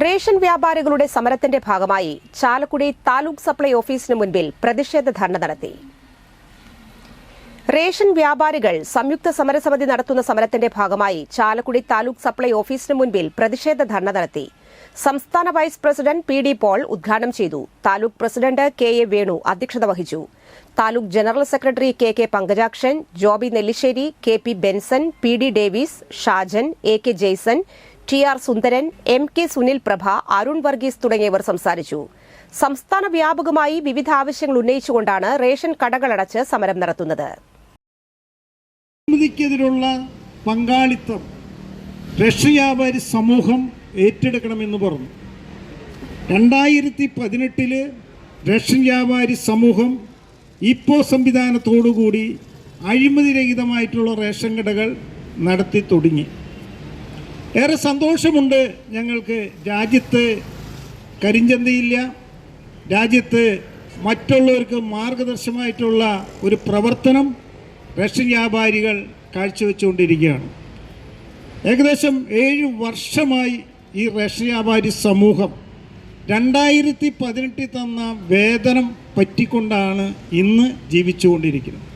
Ration വ്യാപാരികളുടെ സമരത്തിന്റെ ഭാഗമായി ചാലക്കുടി താലൂക്ക് സപ്ലൈ ഓഫീസിന് മുൻപിൽ പ്രതിഷേധ ധർണ നടത്തി. റേഷൻ വ്യാപാരികൾ സംയുക്ത സമരസമിതി നടത്തുന്ന സമരത്തിന്റെ ഭാഗമായി ചാലക്കുടി താലൂക്ക് സപ്ലൈ ഓഫീസിന് മുൻപിൽ പ്രതിഷേധ ധർണ നടത്തി. സംസ്ഥാന vice president P D Paul ഉദ്ഘാടനം ചെയ്തു. Taluk president K A Venu അധ്യക്ഷത വഹിച്ചു. Taluk general secretary K K Pankajakshan Joby Nellissery K P Benson P D Davis Shajan A K Jaison T R Sundaran M K Sunil Prabha Arun Varghese തുടങ്ങിയവർ സംസാരിച്ചു. സംസ്ഥാന വ്യാപകമായി വിവിധ ആവശ്യങ്ങൾ ഉന്നയിച്ചുകൊണ്ടാണ് ration കടകളടച്ച് സമരം നടത്തുന്നത്. അഴിമതിക്കെതിരുള്ള പങ്കാളിത്തം റഷ്യ വ്യാപാരി സമൂഹം ഏറ്റെടുക്കണമെന്ന് പറഞ്ഞു. രണ്ടായിരത്തി പതിനെട്ടിൽ റഷ്യൻ വ്യാപാരി സമൂഹം ഇപ്പോ സംവിധാനത്തോടുകൂടി അഴിമതിരഹിതമായിട്ടുള്ള റേഷൻ കടകൾ നടത്തി തുടങ്ങി. ഏറെ സന്തോഷമുണ്ട് ഞങ്ങൾക്ക്. രാജ്യത്ത് കരിഞ്ചന്തയില്ല. രാജ്യത്ത് മറ്റുള്ളവർക്ക് മാർഗദർശമായിട്ടുള്ള ഒരു പ്രവർത്തനം റഷ്യൻ വ്യാപാരികൾ കാഴ്ചവെച്ചുകൊണ്ടിരിക്കുകയാണ്. ഏകദേശം ഏഴ് വർഷമായി ഈ റഷ്യൻ വ്യാപാരി സമൂഹം രണ്ടായിരത്തി പതിനെട്ടിൽ തന്ന വേതനം പറ്റിക്കൊണ്ടാണ് ഇന്ന് ജീവിച്ചുകൊണ്ടിരിക്കുന്നത്.